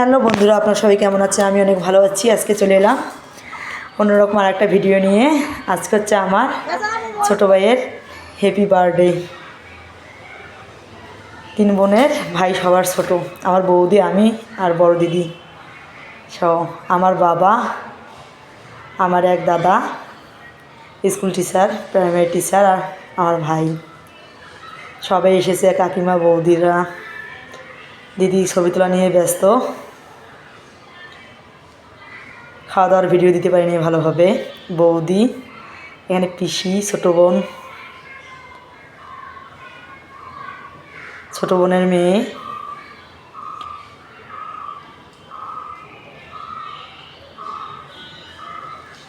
Hello বন্ধুরা, আপনারা সবাই কেমন আছে আমি অনেক ভালো আছি। আজকে চলে এলাম অন্যরকম আর একটা ভিডিও নিয়ে। আজকে হচ্ছে আমার ছোটো ভাইয়ের হ্যাপি বার্থডে তিন বোনের ভাই সবার ছোট। আমার বৌদি, আমি আর বড় দিদি। সহ আমার বাবা, আমার এক দাদা স্কুল টিচার প্রাইমারি টিচার আর আমার ভাই। সবাই এসেছে কাকিমা, বৌদিরা। দিদি ছবি তোলা নিয়ে ব্যস্ত। খাওয়া দাওয়ার ভিডিও দিতে পারিনি ভালোভাবে। বৌদি, এখানে পিসি, ছোটো বোন। ছোটো বোনের মেয়ে।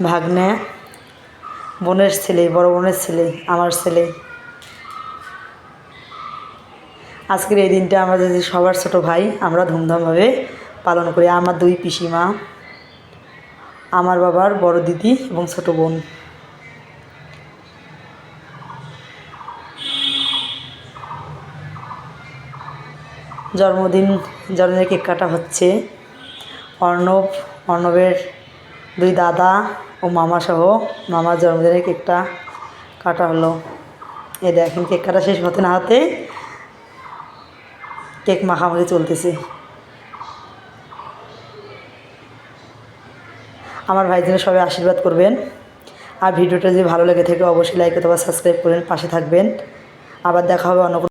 ভাগ্নে। বোনের ছেলে, বড় বোনের ছেলে, আমার ছেলে। আজকের এই দিনটা আমাদের সবার ছোট ভাই, আমরা ধুমধামভাবে পালন করি। আমার দুই পিসিমা। আমার বাবার বড় দিদি এবং ছোট বোন। জন্মদিন, জন্মদিনের কেক কাটা হচ্ছে। অর্ণব, অর্ণবের দুই দাদা ও মামা সহ মামার জন্মদিনের কেকটা কাটা হলো। এ দেখেন, কেক কাটা শেষ হতে না হতে কেক মাখামাখি চলতেছে। আমার ভাইজিনের সবাই আশীর্বাদ করবেন। আর ভিডিওটা যদি ভালো লেগে থাকে, অবশ্যই লাইক অথবা সাবস্ক্রাইব করেন, পাশে থাকবেন। আবার দেখা হবে অন্য